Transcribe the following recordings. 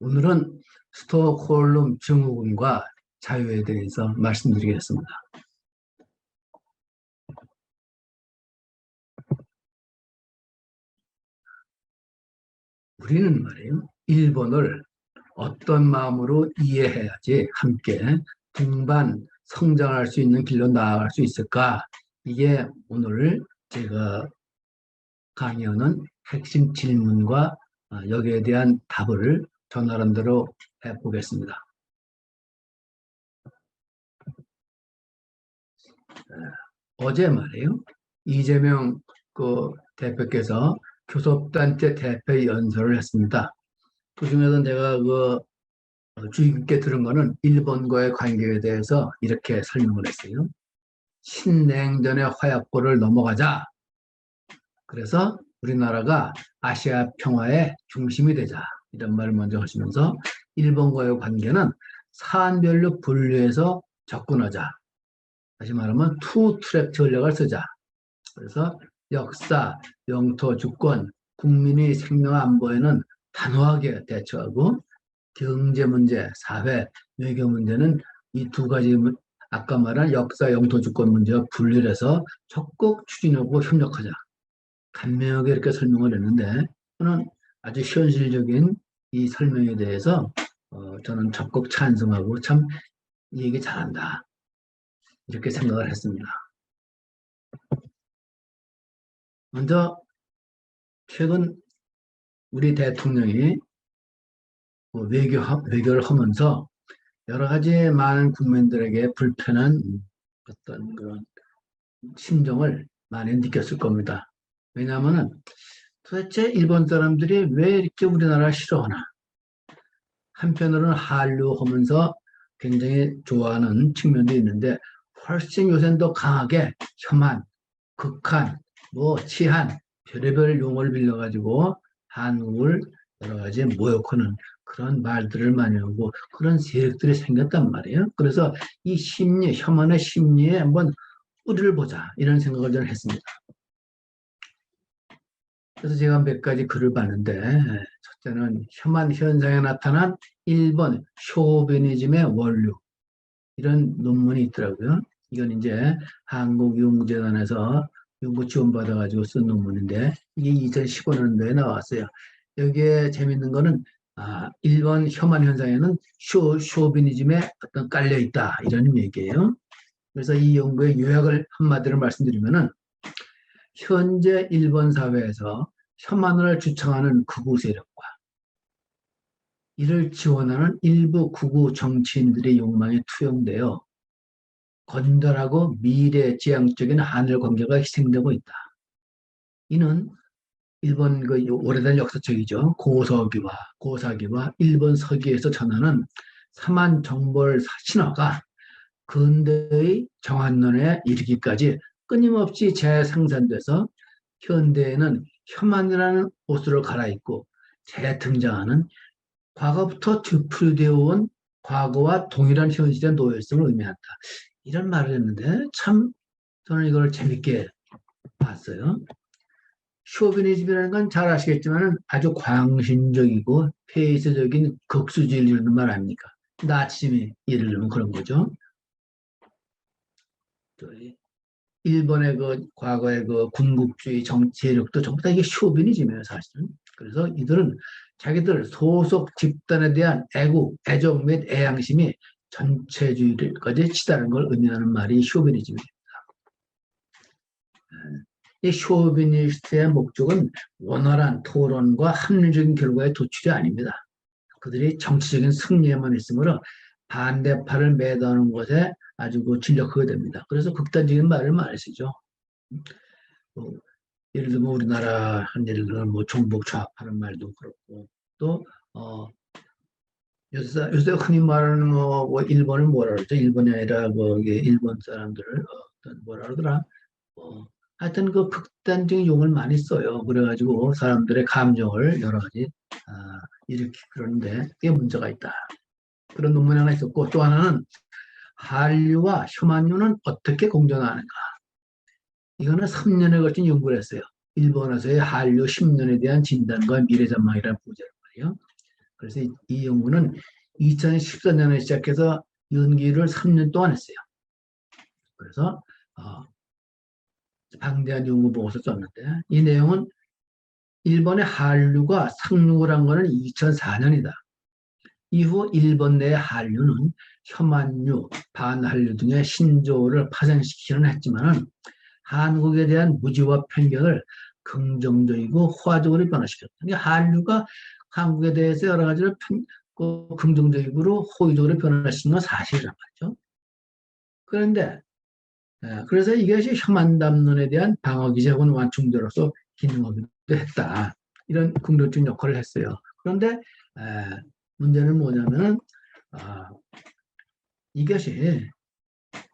오늘은 스톡홀름 증후군과 자유에 대해서 말씀드리겠습니다. 우리는 말이에요. 일본을 어떤 마음으로 이해해야지 함께 동반 성장할 수 있는 길로 나아갈 수 있을까? 이게 오늘 제가 강의하는 핵심 질문과 아, 여기에 대한 답을 저 나름대로 해보겠습니다. 어제 말이에요. 이재명 그 대표께서 교섭단체 대표 연설을 했습니다. 그 중에서 제가 그 주의 깊게 들은 거는 일본과의 관계에 대해서 이렇게 설명을 했어요. 신냉전의 화약고를 넘어가자. 그래서 우리나라가 아시아 평화의 중심이 되자. 이런 말을 먼저 하시면서 일본과의 관계는 사안별로 분류해서 접근하자. 다시 말하면 투 트랙 전략을 쓰자. 그래서 역사, 영토, 주권, 국민의 생명 안보에는 단호하게 대처하고 경제 문제, 사회, 외교 문제는 이 두 가지 아까 말한 역사, 영토, 주권 문제와 분리해서 적극 추진하고 협력하자. 간명하게 이렇게 설명을 했는데 저는 아주 현실적인 이 설명에 대해서 어, 저는 적극 찬성하고 참이 얘기 잘한다. 이렇게 생각을 했습니다. 먼저 최근 우리 대통령이 뭐 외교, 외교를 하면서 여러 가지 많은 국민들에게 불편한 어떤 그런 심정을 많이 느꼈을 겁니다. 왜냐하면 도대체 일본 사람들이 왜 이렇게 우리나라를 싫어하나? 한편으로는 한류 하면서 굉장히 좋아하는 측면도 있는데 훨씬 요새는 더 강하게 혐한, 극한, 뭐 치한, 별의별 용어를 빌려가지고 한국을 여러 가지 모욕하는 그런 말들을 많이 하고 그런 세력들이 생겼단 말이에요. 그래서 이 심리, 혐한의 심리에 한번 뿌리를 보자 이런 생각을 저는 했습니다. 그래서 제가 몇 가지 글을 봤는데 첫째는 혐한 현상에 나타난 일본 쇼비니즘의 원류 이런 논문이 있더라고요. 이건 이제 한국연구재단에서 연구 지원받아가지고 쓴 논문인데 이게 2015년도에 나왔어요. 여기에 재밌는 거는 아, 일본 혐한 현상에는 쇼, 쇼비니즘에 어떤 깔려 있다 이런 얘기예요. 그래서 이 연구의 요약을 한마디로 말씀드리면은 현재 일본 사회에서 혐한을 주창하는 극우 세력과 이를 지원하는 일부 극우 정치인들의 욕망이 투영되어 건전하고 미래지향적인 한일 관계가 희생되고 있다. 이는 일본 그 오래된 역사책이죠. 고서기와 고사기와 일본 서기에서 전하는 사만 정벌 신화가 근대의 정한론에 이르기까지 끊임없이 재생산돼서 현대에는 혐한이라는 옷으로 갈아입고 재등장하는 과거부터 뒤풀이되어 온 과거와 동일한 현실의 노열성을 의미한다. 이런 말을 했는데 참 저는 이걸 재밌게 봤어요. 쇼비니즘이라는 건 잘 아시겠지만 아주 광신적이고 폐쇄적인 극수주의를 이루는 말 아닙니까? 나치즘이 예를 들면 그런 거죠. 일본의 그 과거의 그 군국주의 정치력도 전부 다 이게 쇼비니즘이에요, 사실은. 그래서 이들은 자기들 소속 집단에 대한 애국, 애정 및 애양심이 전체주의까지 치다는 걸 의미하는 말이 쇼비니즘입니다. 이 쇼비니스트의 목적은 원활한 토론과 합리적인 결과의 도출이 아닙니다. 그들이 정치적인 승리에만 있으므로 반대파를 매도하는 것에 아주 그 진력하게 됩니다. 그래서 극단적인 말을 많이 쓰죠. 뭐, 예를 들면 우리나라 한 예를 들면 뭐 종북 좌파는 말도 그렇고 또 어, 요새, 요새 흔히 말하는 뭐, 뭐 일본을 뭐라 그러죠? 일본이 아니라 뭐 일본 사람들을 어떤 뭐라 그러더라? 뭐 하여튼 그 극단적인 용을 많이 써요. 그래가지고 사람들의 감정을 여러 가지 아, 이렇게 그러는데 그게 문제가 있다. 그런 논문이 하나 있었고 또 하나는 한류와 혐한류는 어떻게 공존하는가. 이거는 3년에 걸친 연구를 했어요. 일본에서의 한류 10년에 대한 진단과 미래 전망이라는 부제를 말이에요. 그래서 이, 이 연구는 2014년에 시작해서 연기를 3년 동안 했어요. 그래서 어, 방대한 연구 보고서 썼는데 이 내용은 일본의 한류가 상륙을 한 거는 2004년이다. 이후 일본 내 한류는 혐한류, 반한류 등의 신조어를 파생시키는 했지만 한국에 대한 무지와 편견을 긍정적이고 호화적으로 변화시켰다. 한류가 한국에 대해서 여러 가지로 편, 그 긍정적으로 호의적으로 변화시킨 건 사실이란 말이죠. 그런데 예, 그래서 이것이 혐한 담론에 대한 방어기제 혹은 완충제로서 기능하기도 했다. 이런 긍정적 역할을 했어요. 그런데 에, 문제는 뭐냐면 아, 이것이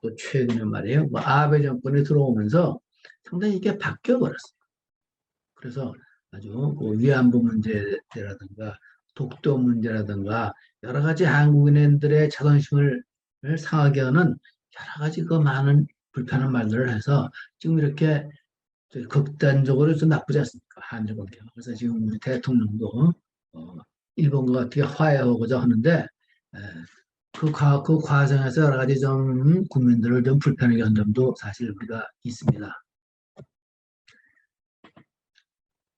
또 최근에 말이에요. 뭐 아베 정권이 들어오면서 상당히 이게 바뀌어 버렸어요. 그래서 아주 뭐 위안부 문제라든가 독도 문제라든가 여러 가지 한국인들의 자존심을 상하게 하는 여러 가지 그 많은 불편한 말들을 해서 지금 이렇게 극단적으로 좀 나쁘지 않습니까? 관계가. 그래서 지금 대통령도 어, 일본과 어떻게 화해하고자 하는데 에, 그, 과, 그 과정에서 여러 가지 좀 국민들을 좀 불편하게 한 점도 사실 우리가 있습니다.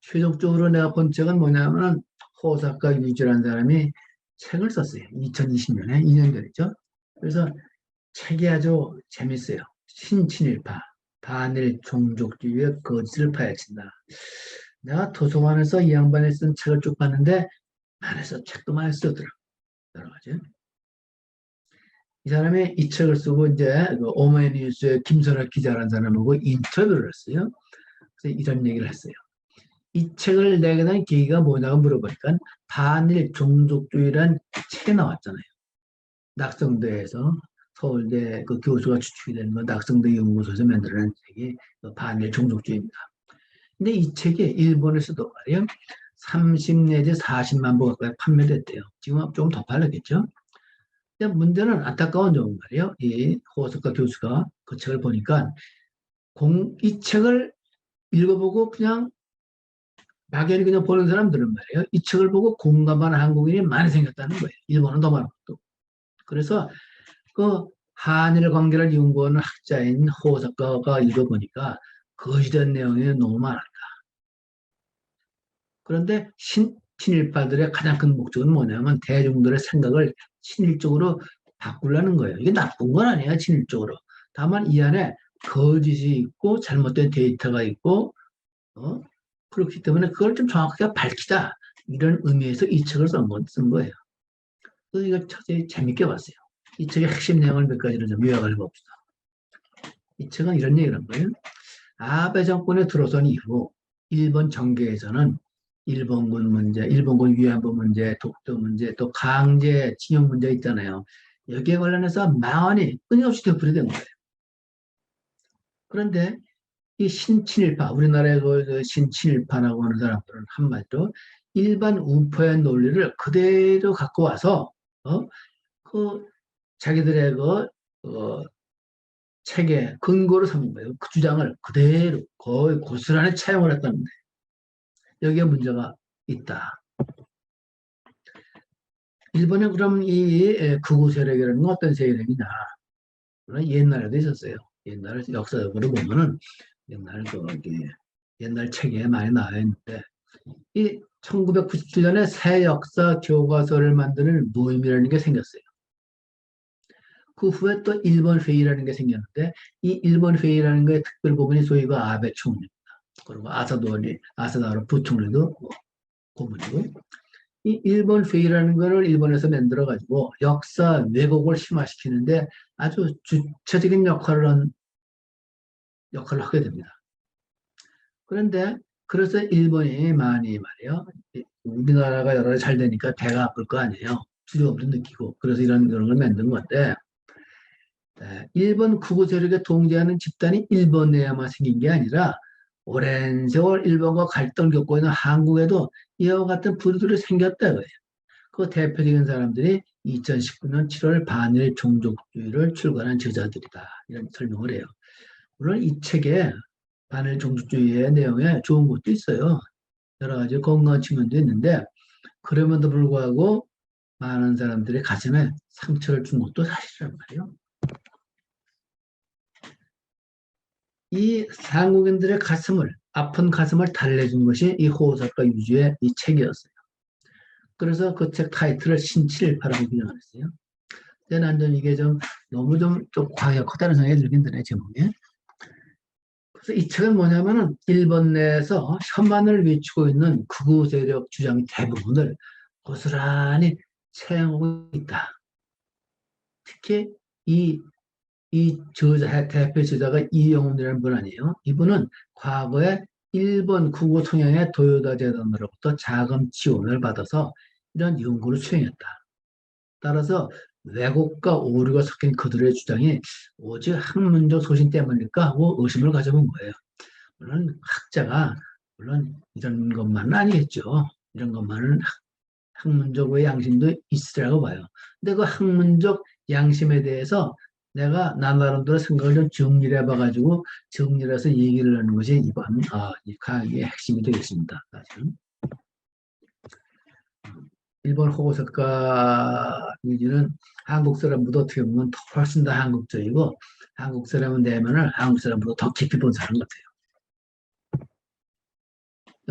최종적으로 내가 본 책은 뭐냐면 호사카 유지라는 사람이 책을 썼어요. 2020년에 2년 전이죠. 그래서 책이 아주 재밌어요. 신친일파, 반일 종족주의의 거짓을 파헤친다. 내가 도서관에서 이 양반이 쓴 책을 쭉 봤는데 안에서 책도 많이 쓰더라. 여러 가지. 이 사람이 이 책을 쓰고 이제 그 오마이뉴스의 김선학 기자라는 사람하고 인터뷰를 했어요. 그래서 이런 얘기를 했어요. 이 책을 내게 된 계기가 뭐냐고 물어보니까 반일 종족주의란 책이 나왔잖아요. 낙성대에서 서울대 그 교수가 추측이 되는 건 낙성대 연구소에서 만들어낸 책이 그 반일 종족주의입니다. 근데 이 책이 일본에서도 말이에요. 30 내지 40만 부 가까이 판매됐대요. 지금 좀 더 팔렸겠죠? 근데 문제는 안타까운 점은 말이에요. 이 호석가 교수가 그 책을 보니까 공, 이 책을 읽어보고 그냥 막연히 그냥 보는 사람들은 말이에요. 이 책을 보고 공감하는 한국인이 많이 생겼다는 거예요. 일본은 더 많고. 그래서 그 한일 관계를 연구하는 학자인 호 작가가 읽어보니까 거짓된 내용이 너무 많았다. 그런데 신, 친일파들의 가장 큰 목적은 뭐냐면 대중들의 생각을 친일적으로 바꾸려는 거예요. 이게 나쁜 건 아니에요, 친일적으로. 다만 이 안에 거짓이 있고 잘못된 데이터가 있고 어? 그렇기 때문에 그걸 좀 정확하게 밝히자 이런 의미에서 이 책을 쓴, 쓴 거예요. 그래서 이걸 굉장히 재밌게 봤어요. 이 책의 핵심 내용을 몇 가지로 좀 요약을 해봅시다. 이 책은 이런 얘기를 한 거예요. 아베 정권에 들어선 이후 일본 정계에서는 일본군 문제, 일본군 위안부 문제, 독도 문제, 또 강제 징용 문제 있잖아요. 여기에 관련해서 망언이 끊임없이 되풀이된 거예요. 그런데 이 신친일파, 우리나라의 그 신친일파라고 하는 사람들은 한마디로 일반 우파의 논리를 그대로 갖고 와서 어? 그 자기들의 그 어, 책에 근거로 삼은 거예요. 그 주장을 그대로 거의 고스란히 차용을 했다는데 여기에 문제가 있다. 일본에 그럼 이 극우 세력이라는 건 어떤 세력이냐? 옛날에도 있었어요. 옛날 역사적으로 보면은 옛날 그 옛날 책에 많이 나와 있는데 이 1997년에 새 역사 교과서를 만드는 모임이라는 게 생겼어요. 그 후에 또 일본 회의라는 게 생겼는데 이 일본 회의라는 거의 특별 고문이 소위 그 아베 총리입니다. 그리고 아사도니 아사다로 부총리도 고문이고 이 일본 회의라는 거를 일본에서 만들어 가지고 역사 왜곡을 심화시키는데 아주 주체적인 역할을 한 역할을 하게 됩니다. 그런데 그래서 일본이 많이 말이에요. 우리나라가 여러 가지 잘 되니까 배가 아플 거 아니에요. 두려움도 느끼고 그래서 이런 그런 걸 만든 건데 일본 구구 세력에 동조하는 집단이 일본 내에만 생긴 게 아니라 오랜 세월 일본과 갈등을 겪고 있는 한국에도 이와 같은 부류들이 생겼다 고해요 그 대표적인 사람들이 2019년 7월 반일 종족주의를 출간한 저자들이다. 이런 설명을 해요. 물론 이 책에 반일 종족주의의 내용에 좋은 것도 있어요. 여러 가지 건강한 측면도 있는데 그럼에도 불구하고 많은 사람들의 가슴에 상처를 준 것도 사실이란 말이에요. 이 한국인들의 가슴을 아픈 가슴을 달래준 것이 이 호사카 유주의 이 책이었어요. 그래서 그 책 타이틀을 신칠파라고 기명했어요. 근데 난좀 이게 좀 너무 좀, 좀 과격하다는 생각이 들긴 드네, 제목에. 그래서 이 책은 뭐냐면은 일본 내에서 혐한을 외치고 있는 극우 세력 주장 대부분을 고스란히 채용하고 있다. 특히 이, 이 저자, 대표 저자가 이영훈이라는 분 아니에요. 이분은 과거에 일본 국어 통양의 도요다 재단으로부터 자금 지원을 받아서 이런 연구를 수행했다. 따라서 왜곡과 오류가 섞인 그들의 주장이 오직 학문적 소신 때문일까 하고 의심을 가져본 거예요. 물론 학자가 물론 이런 것만은 아니겠죠. 이런 것만은 학문적 양심도 있으라고 봐요. 근데 그 학문적 양심에 대해서 내가 나 나름대로 생각을 좀 정리를 해봐가지고 정리를 해서 얘기를 하는 것이 이번 아, 이 강의의 핵심이 되겠습니다. 사실은. 일본 호고석가 위주는 한국 사람보다 어떻게 보면 훨씬 더 한국적이고 한국 사람은 내면을 한국 사람보다 더 깊이 본 사람 같아요.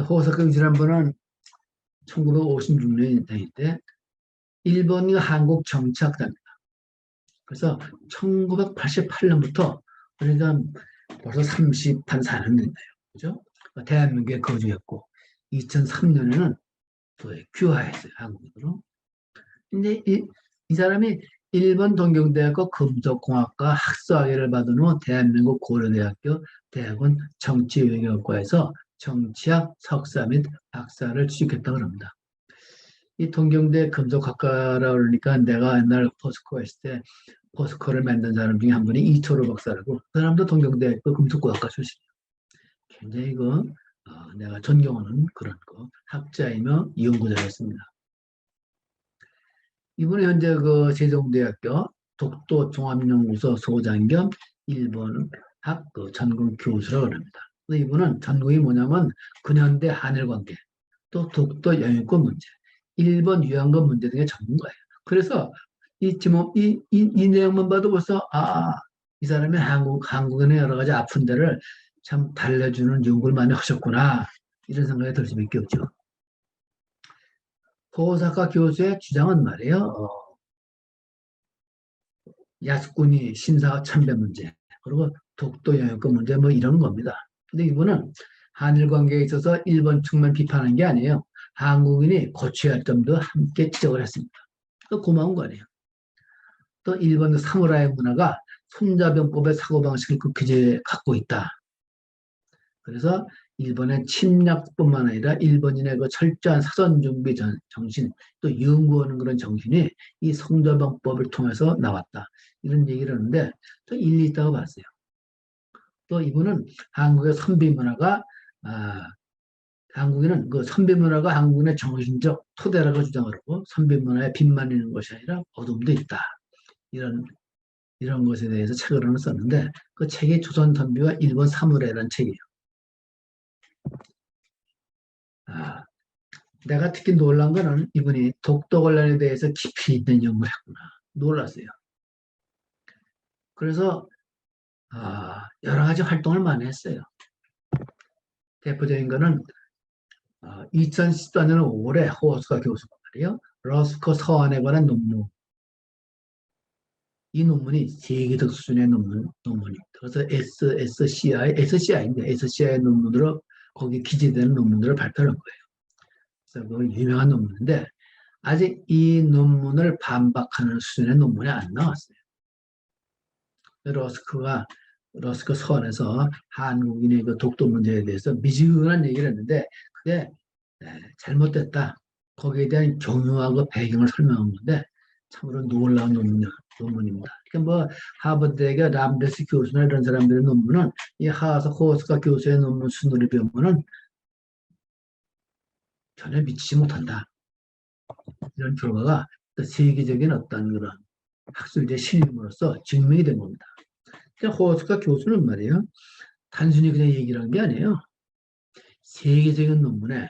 호고석가 위주란 분은 1956년 때 일본이 한국 정치학자입니다. 그래서 1988년부터 그러니까 벌써 30, 한 4년 됐나요? 그죠? 대한민국에 거주했고 2003년에는 또 귀화했어요. 한국으로. 근데 이, 이 사람이 일본 동경대학교 금속공학과 학사학위를 받은 후 대한민국 고려대학교 대학원 정치외교과에서 정치학 석사 및 박사를 취직했다고 합니다. 이 동경대 금속학과라 그러니까 내가 옛날 포스코 했을 때 포스코를 만든 사람 중에 한 분이 이철호 박사라고 그 사람도 동경대학교 금속공학과 출신이에요. 굉장히 그 어, 내가 존경하는 그런 거 학자이며 연구자였습니다. 이분은 현재 그 세종대학교 독도 종합연구소 소장 겸 일본 학그 전공 교수라고 합니다. 이분은 전공이 뭐냐면 근현대 한일 관계, 또 독도 영유권 문제, 일본 유한권 문제 등의 전문가예요. 그래서 이 지목 이, 이, 이 내용만 봐도 벌써 아 이 사람이 한국 한국인의 여러 가지 아픈 데를 참 달래주는 연구를 많이 하셨구나 이런 생각이 들 수밖에 없죠. 호사카 교수의 주장은 말이에요. 어, 야스쿠니 신사 참배 문제 그리고 독도 영역권 문제 뭐 이런 겁니다. 근데 이분은 한일 관계에 있어서 일본 측만 비판한 게 아니에요. 한국인이 고쳐야 할 점도 함께 지적을 했습니다. 고마운 거 아니에요. 또 일본의 사무라이 문화가 손자병법의 사고방식을 극히 갖고 있다. 그래서 일본의 침략뿐만 아니라 일본인의 그 철저한 사전 준비 정신 또 연구하는 그런 정신이 이 성자방법을 통해서 나왔다. 이런 얘기를 하는데 또 일리 있다고 봤어요. 또 이분은 한국의 선비 문화가 아, 한국인은 그 선비 문화가 한국인의 정신적 토대라고 주장을 하고 선비 문화에 빛만 있는 것이 아니라 어둠도 있다. 이런 이런 것에 대해서 책을 하나 썼는데 그 책이 조선 선비와 일본 사무라이라는 책이에요. 아, 내가 특히 놀란 거는 이분이 독도 관련에 대해서 깊이 있는 연구를 했구나. 놀랐어요. 그래서 아, 여러 가지 활동을 많이 했어요. 대표적인 거는 어, 2014년 5월에 호스가 교수가 말이에요. 러스코 서안에 관한 논문. 이 논문이 세계적 수준의 논문, 논문입니다. 그래서 SSCI, SCI인데 SCI 논문으로 거기 기재되는 논문들을 발표한 거예요. 그래서 그 유명한 논문인데 아직 이 논문을 반박하는 수준의 논문이 안 나왔어요. 러스크가 러스크 서원에서 한국인의 그 독도 문제에 대해서 미지근한 얘기를 했는데 그게 네, 잘못됐다. 거기에 대한 경유하고 배경을 설명한 건데 참으로 놀라운 논문, 논문입니다. 그러니까 뭐 하버드대학의 람데스 교수나 이런 사람들의 논문은 이 하사 호스카 교수의 논문 순으로 보면은 전혀 미치지 못한다. 이런 결과가 세계적인 어떤 그런 학술제 실림으로써 증명이 된 겁니다. 그러니까 호스카 교수는 말이에요. 단순히 그냥 얘기를 한 게 아니에요. 세계적인 논문에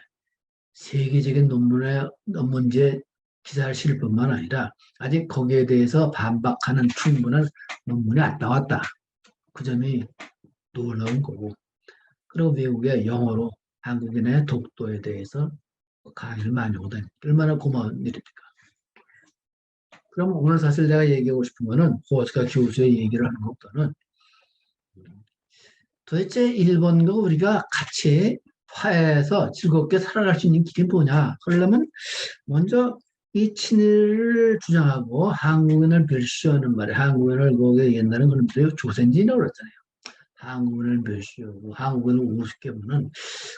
세계적인 논문에 논문지에 기사를 실을 뿐만 아니라 아직 거기에 대해서 반박하는 충분한 논문이 안 나왔다. 그 점이 놀라운 거고. 그리고 외국의 영어로 한국인의 독도에 대해서 강의를 많이 오다니 얼마나 고마운 일입니까? 그럼 오늘 사실 내가 얘기하고 싶은 거는 호스카 교수의 얘기를 하는 것보다는 도대체 일본과 우리가 같이 화해해서 즐겁게 살아갈 수 있는 길이 뭐냐? 그러려면 먼저 이 친일을 주장하고 한국인을 멸시하는 말에 한국인을 거기에 옛날에 그런 조선진이라고 그랬잖아요. 한국인을 멸시하고 한국인을 우습게 보는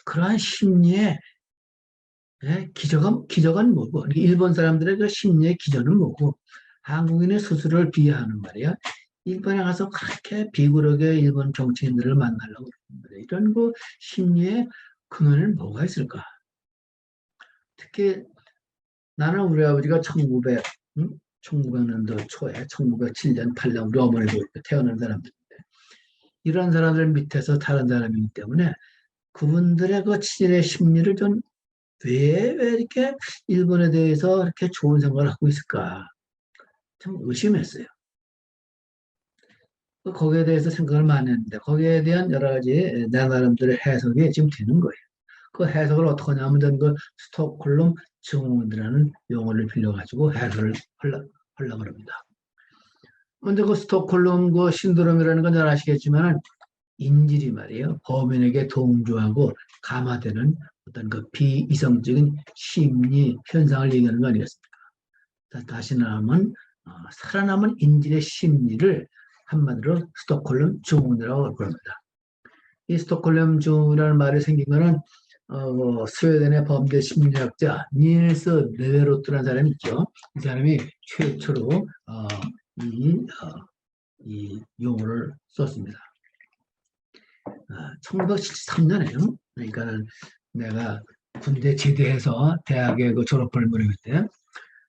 그러한 심리의 예, 기저가, 기저가 뭐고 일본 사람들의 그 심리의 기저는 뭐고 한국인의 스스로를 비하하는 말이야. 일본에 가서 그렇게 비굴하게 일본 정치인들을 만나려고 그러는데 이런 그 심리의 근원에는 뭐가 있을까? 특히 나는 우리 아버지가 1900, 응? 1900년도 초에 1907년, 8년 우리 어머니도 태어난 사람들인데 이런 사람들 밑에서 다른 사람이기 때문에 그분들의 그 친일의 심리를 좀 왜, 왜 이렇게 일본에 대해서 이렇게 좋은 생각을 하고 있을까? 참 의심했어요. 그 거기에 대해서 생각을 많이 했는데 거기에 대한 여러 가지 내 나름대로 해석이 지금 되는 거예요. 그 해석을 어떻게 하냐면 저는 그 스톡홀름 증후군이라는 용어를 빌려가지고 해석을 하려고 합니다. 먼저 그 스톡홀름 그 신드롬이라는 건 잘 아시겠지만 인질이 말이에요. 범인에게 동조하고 감화되는 어떤 그 비이성적인 심리 현상을 얘기하는 거 아니겠습니까? 다시 말하면 어, 살아남은 인질의 심리를 한마디로 스톡홀름 증후군이라고 그럽니다. 이 스톡홀름 증후군이라는 말이 생긴 거는 어, 뭐 스웨덴의 범죄 심리학자 닐스 네베로트라는 사람이 있죠. 이 사람이 최초로 어, 이, 어, 이 용어를 썼습니다. 아, 1973년에요. 그러니까는 내가 군대 제대해서 대학에 그 졸업을 무렵 때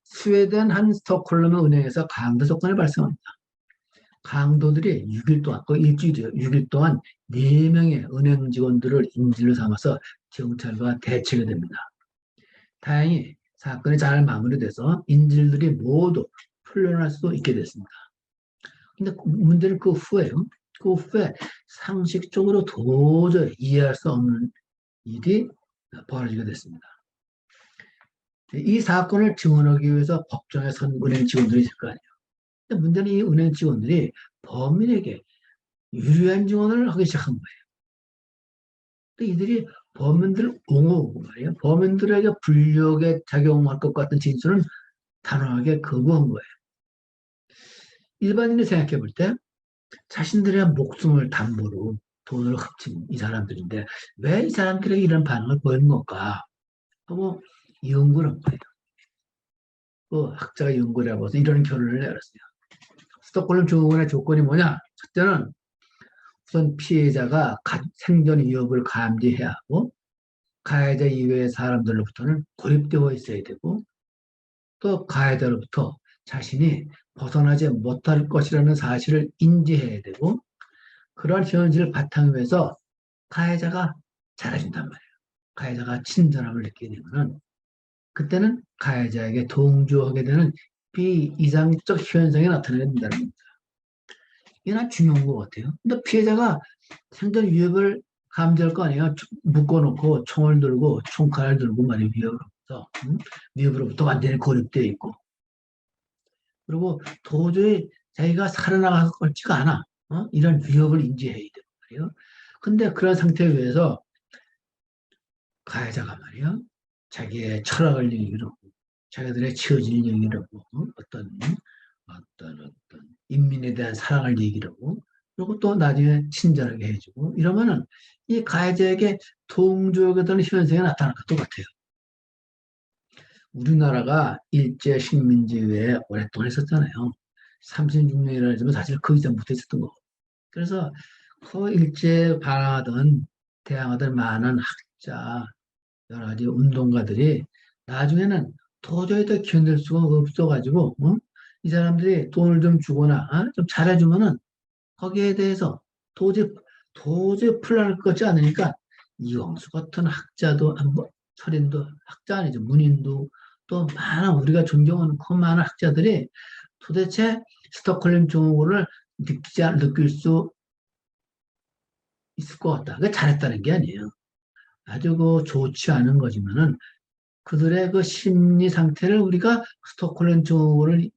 스웨덴 한 스톡홀름 은행에서 강도 사건이 발생합니다. 강도들이 6일 동안, 그 일주일이요. 6일 동안 4명의 은행 직원들을 인질로 삼아서 경찰과 대치게 됩니다. 다행히 사건이 잘 마무리돼서 인질들이 모두 풀려날 수 있게 됐습니다. 근데 문제는 그 후에요. 그 후에 상식적으로 도저히 이해할 수 없는 일이 벌어지게 됐습니다. 이 사건을 증언하기 위해서 법정에 선 은행 직원들이 있을 거 아니에요. 문제는 이 은행 직원들이 범인에게 유리한 증언을 하기 시작한 거예요. 근데 이들이 범인들 옹호하고 말이에요. 범인들에게 불력에 작용할 것 같은 진술은 단호하게 거부한 거예요. 일반인이 생각해 볼 때 자신들의 목숨을 담보로 돈을 훔친 이 사람들인데 왜 이 사람들에게 이런 반응을 보이는 걸까? 하고 연구를 한 거예요. 그 학자가 연구를 해봐서 이런 결론을 내렸어요. 스톡홀름 증후군의 조건이 뭐냐? 첫째는 우선 피해자가 생존 위협을 감지해야 하고 가해자 이외의 사람들로부터는 고립되어 있어야 되고 또 가해자로부터 자신이 벗어나지 못할 것이라는 사실을 인지해야 되고 그러한 현실을 바탕으로 해서 가해자가 잘해준단 말이에요. 가해자가 친절함을 느끼게 되면은 그때는 가해자에게 동조하게 되는 비이상적 현상이 나타나게 된다는 겁니다. 이게 중요한 것 같아요. 근데 피해자가 생존 위협을 감지할 거 아니에요. 묶어놓고 총을 들고 총칼을 들고 말이에요. 위협으로부터. 응? 위협으로부터 완전히 고립되어 있고. 그리고 도저히 자기가 살아나갈 것 같지가 않아. 어? 이런 위협을 인지해야 되고 말이에요. 근데 그런 상태에 의해서 가해자가 말이야 자기의 철학을 하고 자기들의 하고 어? 어떤 어떤 어떤 인민에 대한 사랑을 얘기를 하고 그리고 또 나중에 친절하게 해주고 이러면은 이 가해자에게 동조하게 되는 현상이 나타날 것 똑같아요. 우리나라가 일제 식민지에 오랫동안 있었잖아요. 36년이라 하지만 사실 그 이전부터 있었던 거고. 그래서 그 일제 반항하던 대항하던 많은 학자, 여러 가지 운동가들이 나중에는 도저히 더 견딜 수가 없어가지고, 어? 이 사람들이 돈을 좀 주거나, 어? 좀 잘해주면은 거기에 대해서 도저히, 도저히 풀려날 것 같지 않으니까 이용수 같은 학자도 한번 철인도 학자 아니죠. 문인도 또 많은 우리가 존경하는 그 많은 학자들이 도대체 스톡홀름 증후군을 느끼지 않- 느낄 수 있을 것 같다. 그게 잘했다는 게 아니에요. 아주 그 좋지 않은 거지만은 그들의 그 심리 상태를 우리가 스톡홀름 증후군을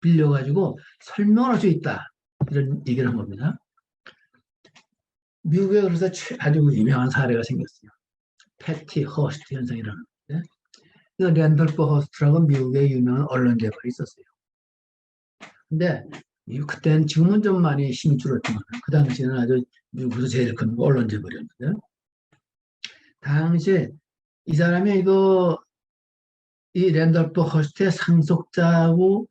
빌려가지고 설명할 수 있다. 이런 얘기를 한 겁니다. 미국에 그래서 최- 아주 유명한 사례가 생겼어요. 패티 허스트 현상이라는 건데, 이 랜돌프 허스트라고 미국의 유명한 언론 재벌이 있었어요. 근데 이 그때는 지금은 좀 많이 힘이 줄었지만 그 당시에는 아주 미국에서 제일 큰 언론 재벌이었는데 당시에 이 사람이 이거 이 랜돌프 허스트의 상속자고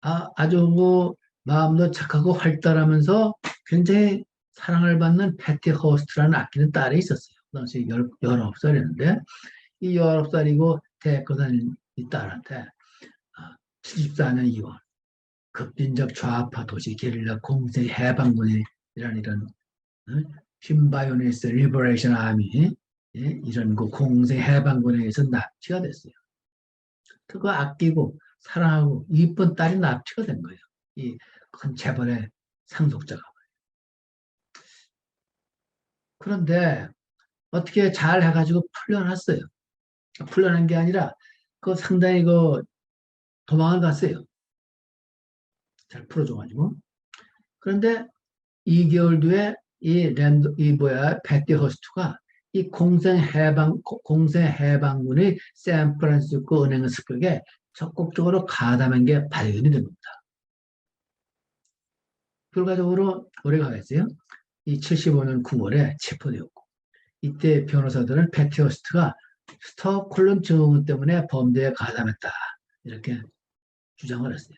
아, 아주 뭐 마음도 착하고 활달하면서 굉장히 사랑을 받는 패티 허스트라는 아끼는 딸이 있었어요. 그 당시 19살이었는데 이 19살이고 대학교 다니는 이 딸한테 74년 2월 급진적 좌파 도시 게릴라 공세 해방군이라는 이런 핀바이오니스 리버레이션 아미 이런 그 공세 해방군에 의해서 납치가 됐어요. 그거 아끼고 사랑하고 이쁜 딸이 납치가 된 거예요. 이 큰 재벌의 상속자가. 그런데 어떻게 잘 해가지고 풀려났어요. 풀려난 게 아니라 그 상당히 그 도망을 갔어요. 잘 풀어줘가지고. 그런데 2개월 뒤에 이 랜드, 이 뭐야, 패티 허스트가 이 공생 해방, 공생 해방군의 샌프란시스코 은행 습격에 적극적으로 가담한 게 발견이 된 겁니다. 결과적으로 오래가 됐어요. 이 75년 9월에 체포되었고, 이때 변호사들은 패티 허스트가 스톡홀름 증후군 때문에 범죄에 가담했다. 이렇게 주장을 했어요.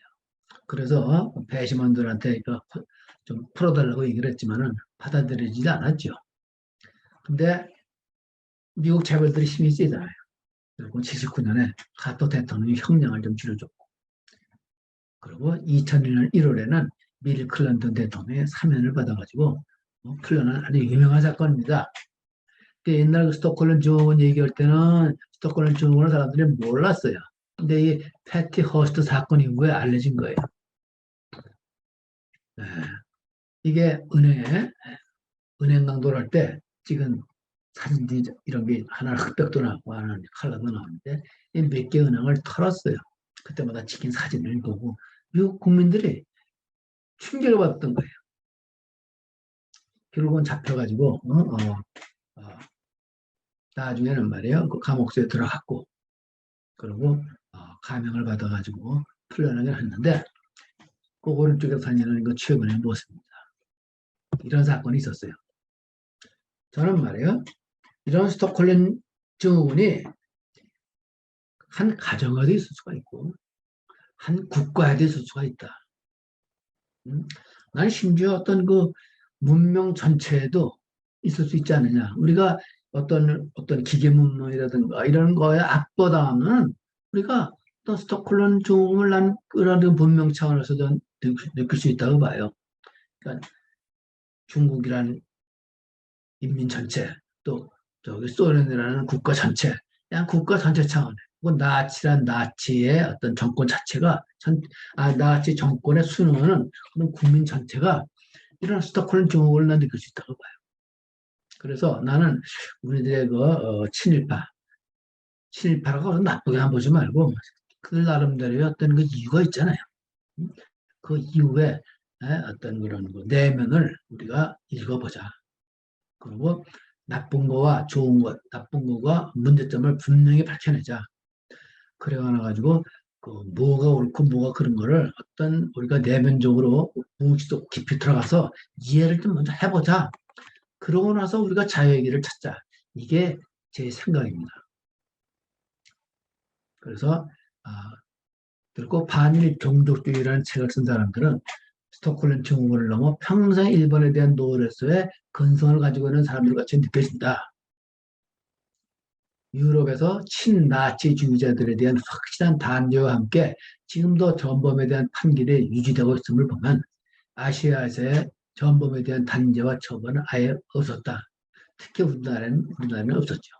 그래서 배심원들한테 좀 풀어달라고 얘기를 했지만은 받아들이지 않았죠. 근데 미국 재벌들이 힘이 세잖아요. 그리고 79년에 카터 대통령이 형량을 좀 줄여줬고, 그리고 2001년 1월에는 밀 클런턴 대통령의 사면을 받아가지고 어, 풀려난 아주 유명한 사건입니다. 그 옛날 그 스톡홀름 증후군 얘기할 때는 스톡홀름 증후군을 사람들이 몰랐어요. 근데 이 패티 허스트 사건 이후에 알려진 거예요. 네. 이게 은행에 은행 강도를 할때 찍은 사진들이 이런 게 하나 흑백도 나오고 하나 칼라도 나오는데 이 몇개 은행을 털었어요. 그때마다 찍힌 사진을 보고 미국 국민들이 충격을 받았던 거예요. 결국은 잡혀가지고 어, 어, 어, 나중에는 말이에요. 그 감옥소에 들어갔고 그리고 어, 감형을 받아가지고 풀려나긴 했는데 그 오른쪽에 다니는 그 최근의 모습입니다. 이런 사건이 있었어요. 저는 말이에요. 이런 스톡홀름 증후군이 한 가정에도 있을 수가 있고 한 국가에도 있을 수가 있다. 음? 난 심지어 어떤 그 문명 전체에도 있을 수 있지 않느냐. 우리가 어떤 어떤 기계 문명이라든가 이런 거에 압도당하면 우리가 또 스톡홀름 증후군을 난 그런 문명 차원에서도 느낄, 수 있다고 봐요. 그러니까 중국이라는 인민 전체 또 저기 소련이라는 국가 전체 그냥 국가 전체 차원에 혹은 나치란 나치의 어떤 정권 자체가 전, 아, 나치 정권에 순응하는 그런 국민 전체가 이런 스톡홀름 증후군을 난 느낄 수 있다고 봐요. 그래서 나는 우리들의 그 어, 친일파 친일파라고 나쁘게 안 보지 말고 그들 나름대로의 어떤 그 이유가 있잖아요. 그 이후에 어떤 그런 그 내면을 우리가 읽어보자. 그리고 나쁜 거와 좋은 것, 나쁜 거와 문제점을 분명히 밝혀내자. 그래가 가지고 그 뭐가 옳고 뭐가 그런 거를 어떤 우리가 내면적으로 무지도 깊이 들어가서 이해를 좀 먼저 해보자. 그러고 나서 우리가 자유의 길을 찾자. 이게 제 생각입니다. 그래서 아, 그리고 반일 종족주의라는 책을 쓴 사람들은 스톡홀름 증후군을 넘어 평생 일본에 대한 노래서의 근성을 가지고 있는 사람들 같이 느껴진다. 유럽에서 친나치주의자들에 대한 확실한 단죄와 함께 지금도 전범에 대한 판결이 유지되고 있음을 보면 아시아에서의 전범에 대한 단죄와 처벌은 아예 없었다. 특히 우리나라는, 우리나라는 없었죠.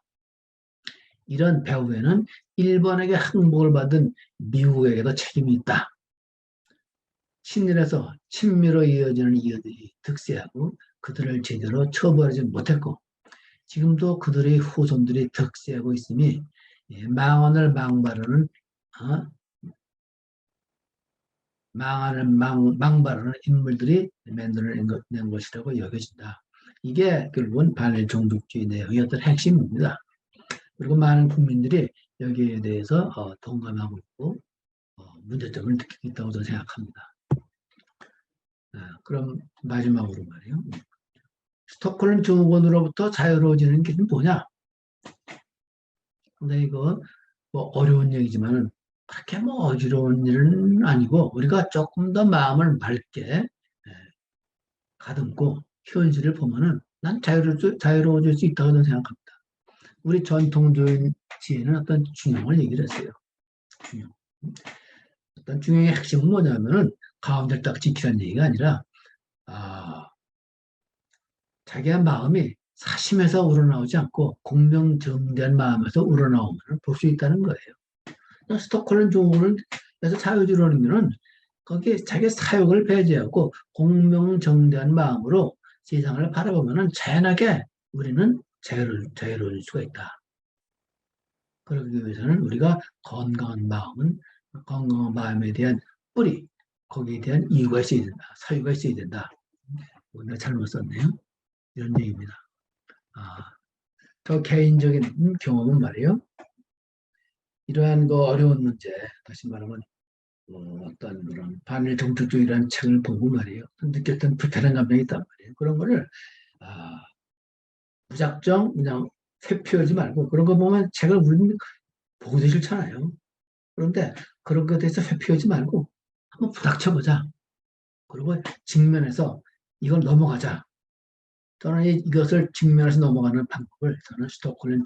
이런 배후에는 일본에게 항복을 받은 미국에게도 책임이 있다. 친일에서 친미로 이어지는 이어들이 득세하고 그들을 제대로 처벌하지 못했고 지금도 그들의 후손들이 득세하고 있음이 예, 망언을 망발하는 어? 망하는 망, 망발하는 인물들이 만들어낸 것이라고 여겨진다. 이게 결국은 반일 종족주의 내용의 어떤 핵심입니다. 그리고 많은 국민들이 여기에 대해서 어, 동감하고 있고 어, 문제점을 느끼고 있다고 저는 생각합니다. 아, 그럼 마지막으로 말이에요. 스톡홀름 증후군으로부터 자유로워지는 게 뭐냐? 근데 이거 뭐 어려운 얘기지만은 그렇게 뭐 어지러운 일은 아니고 우리가 조금 더 마음을 맑게 예, 가듬고 현실을 보면은 난 자유로, 자유로워질 수 있다고 생각합니다. 우리 전통주의는 어떤 중용을 얘기를 했어요. 중용. 어떤 중용의 핵심은 뭐냐면은 가운데를 딱 지키라는 얘기가 아니라 아, 자기의 마음이 사심에서 우러나오지 않고 공명정대한 마음에서 우러나오면 볼 수 있다는 거예요. 스톡홀름 증후군에서 자유주의라는 거는 거기에 자기 사욕을 배제하고 공명정대한 마음으로 세상을 바라보면 자연하게 우리는 자유를, 자유로울 수가 있다. 그러기 위해서는 우리가 건강한 마음은 건강한 마음에 대한 뿌리, 거기에 대한 이유가 있어야 된다. 사유가 있어야 된다. 내가 잘못 썼네요. 이런 얘기입니다. 아, 저 개인적인 경험은 말이에요. 이러한 그 어려운 문제, 다시 말하면 어, 어떤 그런 반일 정치주의라는 책을 보고 말이에요. 느꼈던 불편한 감정이 있단 말이에요. 그런 거를 아, 무작정 그냥 회피하지 말고 그런 거 보면 책을 우리는 보고도 싫잖아요. 그런데 그런 것에 대해서 회피하지 말고 한번 부닥쳐보자. 그리고 직면해서 이걸 넘어가자. 저는 이것을 직면해서 넘어가는 방법을 저는 스톡홀름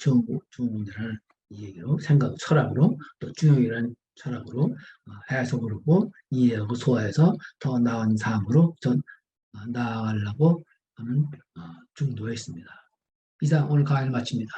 중흥문제라는 얘기로 생각, 철학으로 또 중용이라는 철학으로 어, 해석을 하고 이해하고 소화해서 더 나은 삶으로 전 어, 나아가려고 하는 어, 중도에 있습니다. 이상 오늘 강의를 마칩니다.